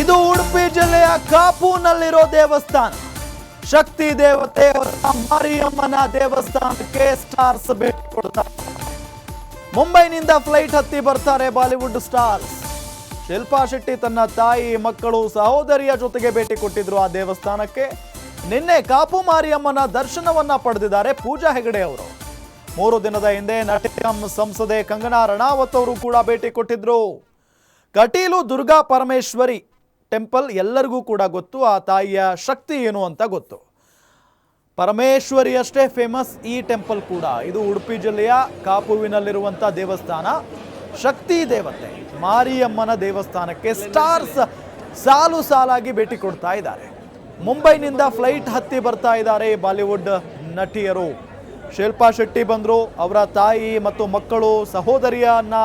ಇದು ಉಡುಪಿ ಜಿಲ್ಲೆಯ ಕಾಪುನಲ್ಲಿರೋ ದೇವಸ್ಥಾನ. ಶಕ್ತಿ ದೇವತೆ ಮಾರಿಯಮ್ಮನ ದೇವಸ್ಥಾನಕ್ಕೆ ಸ್ಟಾರ್ಸ್ ಭೇಟಿ ಕೊಡ್ತಾರೆ. ಮುಂಬೈನಿಂದ ಫ್ಲೈಟ್ ಹತ್ತಿ ಬರ್ತಾರೆ ಬಾಲಿವುಡ್ ಸ್ಟಾರ್ಸ್. ಶಿಲ್ಪಾ ಶೆಟ್ಟಿ ತನ್ನ ತಾಯಿ, ಮಕ್ಕಳು, ಸಹೋದರಿಯ ಜೊತೆಗೆ ಭೇಟಿ ಕೊಟ್ಟಿದ್ರು ಆ ದೇವಸ್ಥಾನಕ್ಕೆ. ನಿನ್ನೆ ಕಾಪು ಮಾರಿಯಮ್ಮನ ದರ್ಶನವನ್ನ ಪಡೆದಿದ್ದಾರೆ ಪೂಜಾ ಹೆಗಡೆ ಅವರು. ಮೂರು ದಿನದ ಹಿಂದೆ ನಟಿಯಂ ಸಂಸದೆ ಕಂಗನಾ ರಣಾವತ್ ಅವರು ಕೂಡ ಭೇಟಿ ಕೊಟ್ಟಿದ್ರು. ಕಟೀಲು ದುರ್ಗಾ ಪರಮೇಶ್ವರಿ ಟೆಂಪಲ್ ಎಲ್ಲರಿಗೂ ಕೂಡ ಗೊತ್ತು, ಆ ತಾಯಿಯ ಶಕ್ತಿ ಏನು ಅಂತ ಗೊತ್ತು. ಪರಮೇಶ್ವರಿ ಅಷ್ಟೇ ಫೇಮಸ್ ಈ ಟೆಂಪಲ್ ಕೂಡ. ಇದು ಉಡುಪಿ ಜಿಲ್ಲೆಯ ಕಾಪುವಿನಲ್ಲಿರುವಂಥ ದೇವಸ್ಥಾನ. ಶಕ್ತಿ ದೇವತೆ, ಮಾರಿಯಮ್ಮನ ದೇವಸ್ಥಾನಕ್ಕೆ ಸ್ಟಾರ್ಸ್ ಸಾಲು ಸಾಲಾಗಿ ಭೇಟಿ ಕೊಡ್ತಾ ಇದ್ದಾರೆ. ಮುಂಬೈನಿಂದ ಫ್ಲೈಟ್ ಹತ್ತಿ ಬರ್ತಾ ಇದ್ದಾರೆ ಬಾಲಿವುಡ್ ನಟಿಯರು. ಶಿಲ್ಪಾ ಶೆಟ್ಟಿ ಬಂದರು, ಅವರ ತಾಯಿ ಮತ್ತು ಮಕ್ಕಳು ಸಹೋದರಿಯನ್ನ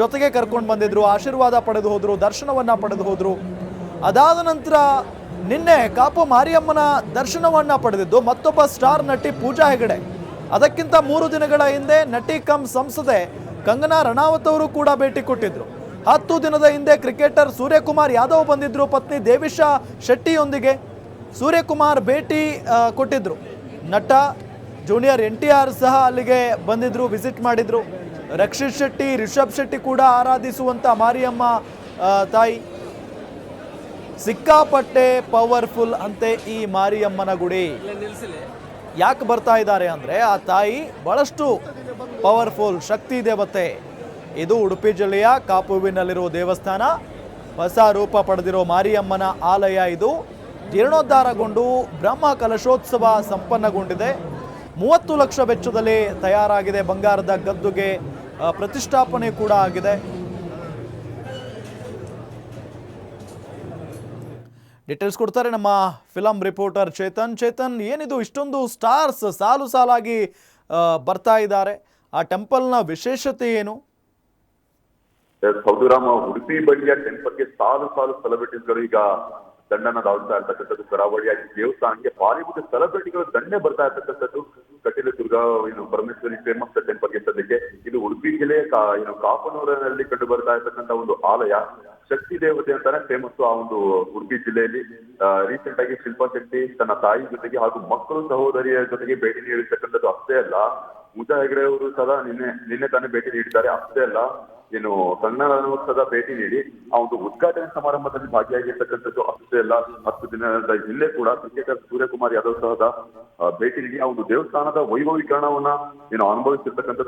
ಜೊತೆಗೆ ಕರ್ಕೊಂಡು ಬಂದಿದ್ರು, ಆಶೀರ್ವಾದ ಪಡೆದು ಹೋದರು, ದರ್ಶನವನ್ನ ಪಡೆದು ಹೋದ್ರು. ಅದಾದ ನಂತರ ನಿನ್ನೆ ಕಾಪು ಮಾರಿಯಮ್ಮನ ದರ್ಶನವನ್ನು ಪಡೆದಿದ್ದು ಮತ್ತೊಬ್ಬ ಸ್ಟಾರ್ ನಟಿ ಪೂಜಾ ಹೆಗಡೆ. ಅದಕ್ಕಿಂತ ಮೂರು ದಿನಗಳ ಹಿಂದೆ ನಟಿ ಕಮ್ ಸಂಸದೆ ಕಂಗನಾ ರಣಾವತ್ ಅವರು ಕೂಡ ಭೇಟಿ ಕೊಟ್ಟಿದ್ದರು ಹತ್ತು ದಿನದ ಹಿಂದೆ ಕ್ರಿಕೆಟರ್ ಸೂರ್ಯಕುಮಾರ್ ಯಾದವ್ ಬಂದಿದ್ದರು ಪತ್ನಿ ದೇವಿಶಾ ಶೆಟ್ಟಿಯೊಂದಿಗೆ ಸೂರ್ಯಕುಮಾರ್ ಭೇಟಿ ಕೊಟ್ಟಿದ್ದರು ನಟ ಜೂನಿಯರ್ ಎನ್ ಟಿ ಆರ್ ಸಹ ಅಲ್ಲಿಗೆ ಬಂದಿದ್ದರು ವಿಸಿಟ್ ಮಾಡಿದ್ರು. ರಕ್ಷಿತ್ ಶೆಟ್ಟಿ, ರಿಷಬ್ ಶೆಟ್ಟಿ ಕೂಡ ಆರಾಧಿಸುವಂತ ಮಾರಿಯಮ್ಮ ತಾಯಿ. ಸಿಕ್ಕಾಪಟ್ಟೆ ಪವರ್ಫುಲ್ ಅಂತೆ ಈ ಮಾರಿಯಮ್ಮನ ಗುಡಿ. ಯಾಕೆ ಬರ್ತಾ ಇದ್ದಾರೆ ಅಂದರೆ ಆ ತಾಯಿ ಬಹಳಷ್ಟು ಪವರ್ಫುಲ್ ಶಕ್ತಿ ದೇವತೆ. ಇದು ಉಡುಪಿ ಜಿಲ್ಲೆಯ ಕಾಪುವಿನಲ್ಲಿರುವ ದೇವಸ್ಥಾನ. ಹೊಸ ರೂಪ ಪಡೆದಿರೋ ಮಾರಿಯಮ್ಮನ ಆಲಯ ಇದು. ಜೀರ್ಣೋದ್ಧಾರಗೊಂಡು ಬ್ರಹ್ಮ ಕಲಶೋತ್ಸವ ಸಂಪನ್ನಗೊಂಡಿದೆ. ಮೂವತ್ತು ಲಕ್ಷ ವೆಚ್ಚದಲ್ಲಿ ತಯಾರಾಗಿದೆ ಬಂಗಾರದ ಗದ್ದುಗೆ ಪ್ರತಿಷ್ಠಾಪನೆ ಕೂಡ ಆಗಿದೆ. ಡೀಟೇಲ್ಸ್ ಕೊಡ್ತಾರೆ ನಮ್ಮ ಫಿಲಂ ರಿಪೋರ್ಟರ್ ಚೇತನ್. ಚೇತನ್, ಏನಿದು? ಇಷ್ಟೊಂದು ಸ್ಟಾರ್ಸ್ ಸಾಲು ಸಾಲಾಗಿ ಬರ್ತಾ ಇದ್ದಾರೆ. ಆ ಟೆಂಪಲ್ನ ವಿಶೇಷತೆ ಏನು? ಸೌದುರಾಮ ಉಡುಪಿ ಬಳಿಯ ಟೆಂಪಲ್ಗೆ ಸಾಲು ಸಾಲು ಸೆಲೆಬ್ರಿಟೀಸ್ಗಳು ಈಗ ದಂಡನ ದಾಳ್ತಾ ಇರ್ತಕ್ಕಂಥದ್ದು ಕರಾವಳಿಯಾಗಿ ದೇವಸ್ಥಾನಕ್ಕೆ ಬಾಲಿವುಡ್ ಸೆಲೆಬ್ರಿಟಿಗಳು ದಂಡೆ ಬರ್ತಾ ಇರ್ತಕ್ಕಂಥದ್ದು. ಕಟೀಲು ದುರ್ಗಾ ಏನು ಪರಮೇಶ್ವರಿ ಫೇಮಸ್ ಟೆಂಪಲ್ಗೆ ಸದ್ಯಕ್ಕೆ ಇದು ಉಡುಪಿ ಜಿಲ್ಲೆಯ ಏನು ಕಾಪನೂರಿನಲ್ಲಿ ಕಂಡು ಬರ್ತಾ ಇರ್ತಕ್ಕಂಥ ಒಂದು ಆಲಯ. ಶಕ್ತಿ ದೇವತೆ ಅಂತಾನೆ ಫೇಮಸ್ ಆ ಒಂದು ಉಡುಪಿ ಜಿಲ್ಲೆಯಲ್ಲಿ. ರೀಸೆಂಟ್ ಆಗಿ ಶಿಲ್ಪಾ ಶೆಟ್ಟಿ ತನ್ನ ತಾಯಿ ಜೊತೆಗೆ ಹಾಗೂ ಮಕ್ಕಳು ಸಹೋದರಿಯ ಜೊತೆಗೆ ಭೇಟಿ ನೀಡಿರ್ತಕ್ಕಂಥದ್ದು ಅಷ್ಟೇ ಅಲ್ಲ. ಪೂಜಾ ಹೆಗಡೆ ಅವರು ಸದಾ ನಿನ್ನೆ ನಿನ್ನೆ ತಾನೇ ಭೇಟಿ ನೀಡಿದ್ದಾರೆ, ಅಷ್ಟೇ ಅಲ್ಲ. ಏನು ಕನ್ನಡ ಭೇಟಿ ನೀಡಿ, ಆ ಒಂದು ಉದ್ಘಾಟನೆ ಸಮಾರಂಭದಲ್ಲಿ ಭಾಗಿಯಾಗಿರ್ತಕ್ಕಂಥದ್ದು ಅಷ್ಟೇ ಅಲ್ಲ, ಹತ್ತು ದಿನದ ಹಿಂದೆ ಕೂಡ ಕ್ರಿಕೆಟರ್ ಸೂರ್ಯಕುಮಾರ್ ಯಾದವ್ ಸಹದ ಭೇಟಿ ನೀಡಿ ಆ ಒಂದು ದೇವಸ್ಥಾನದ ವೈಭವೀಕರಣವನ್ನ, ಏನು ಅನುಭವಿಸಿರ್ತಕ್ಕಂಥದ್ದು